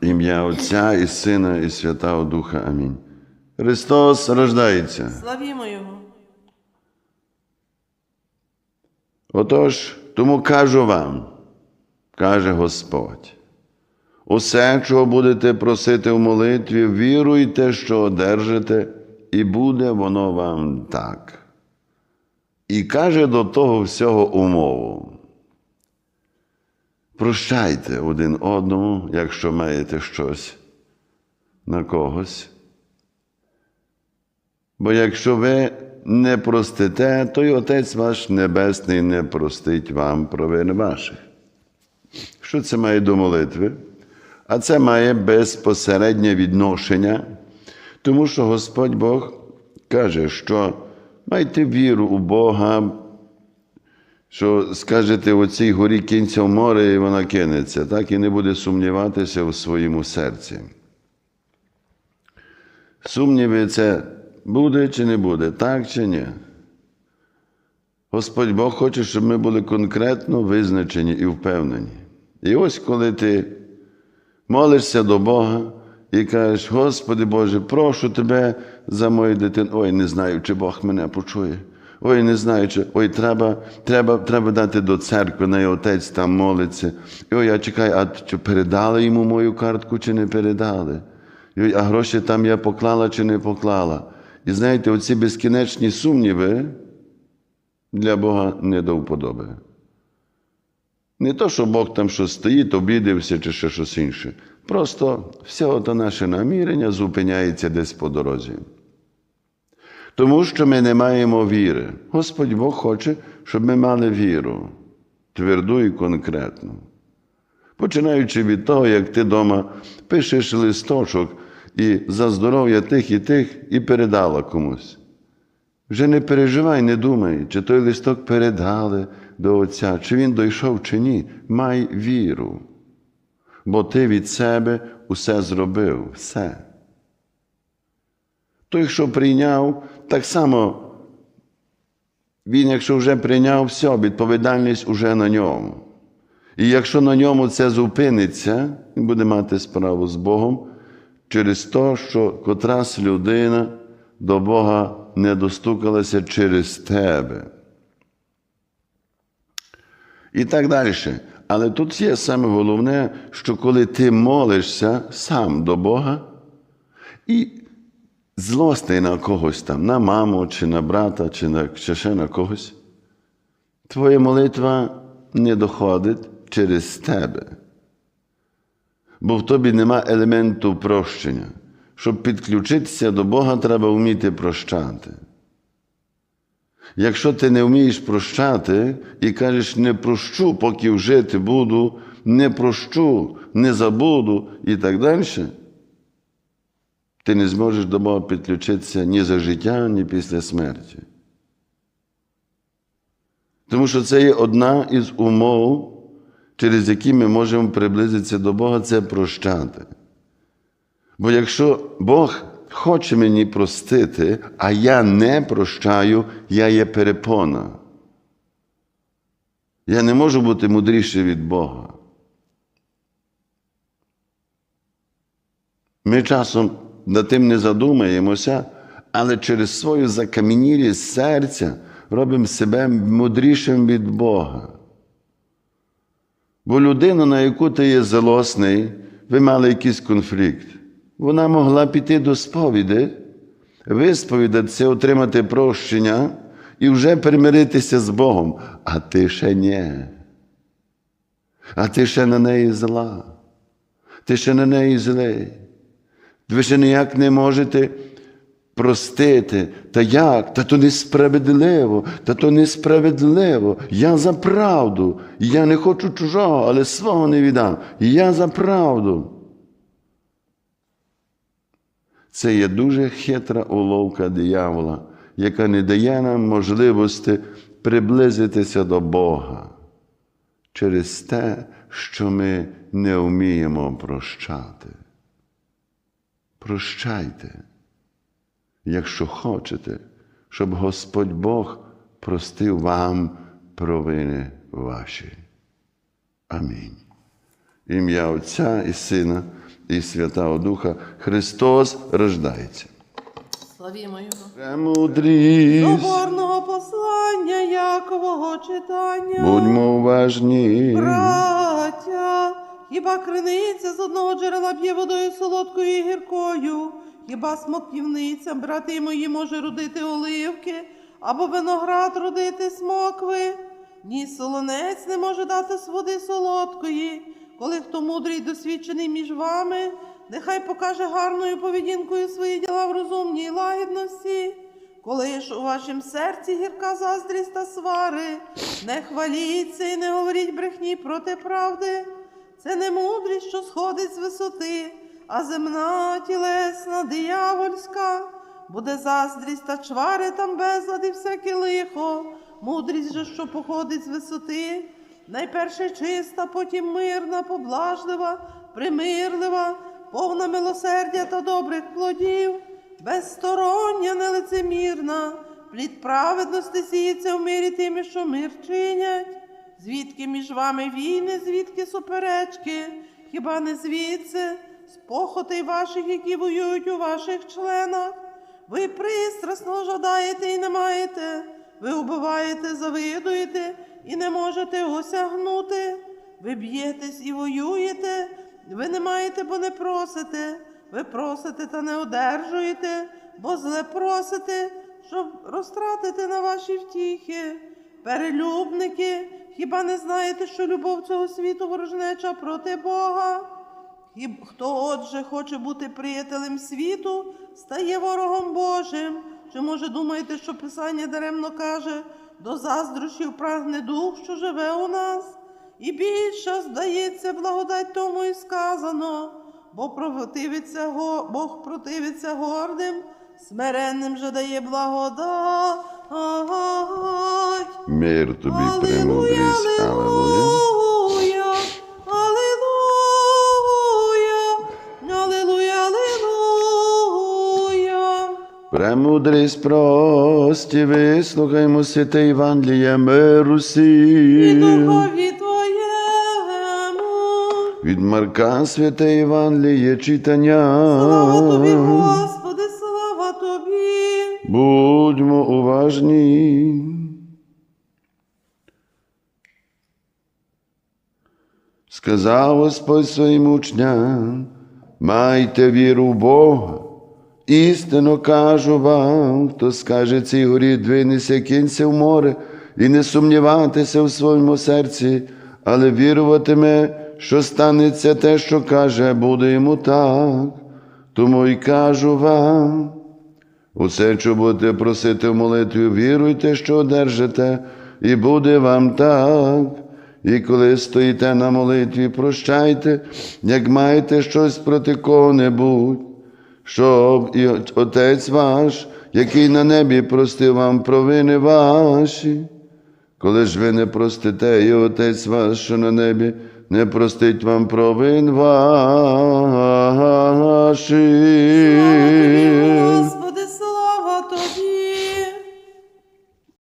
Ім'я Отця і Сина, і Святого Духа. Амінь. Христос рождається. Славімо Його. Отож, тому кажу вам, каже Господь, усе, чого будете просити в молитві, віруйте, що одержите, і буде воно вам так. І каже до того всього умову. Прощайте один одному, якщо маєте щось на когось. Бо якщо ви не простите, то й Отець ваш Небесний не простить вам провини ваших. Що це має до молитви? А це має безпосереднє відношення, тому що Господь Бог каже, що майте віру у Бога, що скажете оцій горі кінця в море, і вона кинеться, так і не буде сумніватися в своєму серці. Сумніви це буде чи не буде, так чи ні? Господь Бог хоче, щоб ми були конкретно визначені і впевнені. І ось коли ти молишся до Бога і кажеш, Господи Боже, прошу Тебе за мою дитину. Ой, не знаю, чи Бог мене почує. Ой, не знаю, чи ой, треба треба, треба дати до церкви, на отець там молиться. І ой, я чекаю, а чи передали йому мою картку, чи не передали? І ой, а гроші там я поклала чи не поклала. І знаєте, оці безкінечні сумніви для Бога не до вподоби. Не то, що Бог там щось стоїть, обідився чи ще щось інше. Просто все то наше намірення зупиняється десь по дорозі. Тому що ми не маємо віри. Господь Бог хоче, щоб ми мали віру, тверду і конкретну. Починаючи від того, як ти вдома пишеш листочок і за здоров'я тих і тих, і передала комусь. Вже не переживай, не думай, чи той листок передали до Отця, чи він дійшов, чи ні. Май віру. Бо ти від себе усе зробив, все. Той, що прийняв, так само, він, якщо вже прийняв все, відповідальність уже на ньому. І якщо на ньому це зупиниться, він буде мати справу з Богом через те, що котрась людина до Бога не достукалася через тебе. І так далі. Але тут є саме головне, що коли ти молишся сам до Бога і злостий на когось там, на маму, чи на брата, чи, на, чи ще на когось, твоя молитва не доходить через тебе. Бо в тобі нема елементу прощення. Щоб підключитися до Бога, треба вміти прощати. Якщо ти не вмієш прощати і кажеш, не прощу, поки жити буду, не прощу, не забуду і так далі, ти не зможеш до Бога підключитися ні за життя, ні після смерті. Тому що це є одна із умов, через які ми можемо приблизитися до Бога, це прощати. Бо якщо Бог хоче мені простити, а я не прощаю, я є перепона. Я не можу бути мудріший від Бога. Ми часом над тим не задумаємося, але через свою закам'янілість серця робимо себе мудрішим від Бога. Бо людина, на яку ти є злосний, ви мали якийсь конфлікт. Вона могла піти до сповіді, висповідатися, отримати прощення і вже примиритися з Богом. А ти ще ні. А ти ще на неї зла. Ти ще на неї злий. Ви ще ніяк не можете простити. Та як? Та то несправедливо, та то несправедливо. Я за правду. Я не хочу чужого, але свого не віддам. Я за правду. Це є дуже хитра уловка диявола, яка не дає нам можливості приблизитися до Бога через те, що ми не вміємо прощати. Прощайте, якщо хочете, щоб Господь Бог простив вам провини ваші. Амінь. Ім'я Отця і Сина і Святого Духа. Христос рождається. Славімо Його. Послання Якового читання. будьмо уважні. Браття, хіба криниця з одного джерела п'є водою солодкою і гіркою? Хіба смоківниця, брати мої, може родити оливки, або виноград родити смокви? Ні солонець не може дати з води солодкої. Коли хто мудрий досвідчений між вами, нехай покаже гарною поведінкою свої діла в розумній лагідності. Коли ж у вашім серці гірка заздрість та свари, не хваліться і не говоріть брехні проти правди. Це не мудрість, що сходить з висоти, а земна, тілесна, диявольська. Буде заздрість та чвари там безлад і всяке лихо. Мудрість же, що походить з висоти, найперше чиста, потім мирна, поблажлива, примирлива, повна милосердя та добрих плодів, безстороння, нелицемірна, плід праведності сіється в мирі тими, що мир чинять. Звідки між вами війни, звідки суперечки? Хіба не звідси, з похотей ваших, які воюють у ваших членах? Ви пристрасно жадаєте і не маєте, ви убиваєте, завидуєте і не можете осягнути. Ви б'єтесь і воюєте, ви не маєте, бо не просите. Ви просите та не одержуєте, бо зле просите, щоб розтратити на ваші втіхи. Перелюбники, хіба не знаєте, що любов цього світу ворожнеча проти Бога? Хіб хто отже хоче бути приятелем світу, стає ворогом Божим. Чи може думаєте, що Писання даремно каже, до заздрощів прагне дух, що живе у нас? І більше, здається, благодать тому і сказано, бо противиться, Бог противиться гордим, смиренним же дає благодать. Мир тобі, премудрість. Алілуя. Премудрість прості, вислухаймо святе Євангеліє миру І духові Твоєму. Від Марка святе Євангеліє читання. Слава Тобі, Господи, Тобі. Будьмо уважні. Сказав Господь своїм учням, майте віру в Бога. Істинно кажу вам, хто скаже цій горі, двинися, кінься в море, і не сумніватися в своєму серці, але віруватиме, що станеться те, що каже, буде йому так. Тому й кажу вам. Усе, що будете просити в молитві, віруйте, що одержите, і буде вам так. І коли стоїте на молитві, прощайте, як маєте щось проти кого-небудь, щоб і Отець ваш, який на небі простив вам провини ваші. Коли ж ви не простите, і Отець ваш, що на небі, не простить вам провин ваших.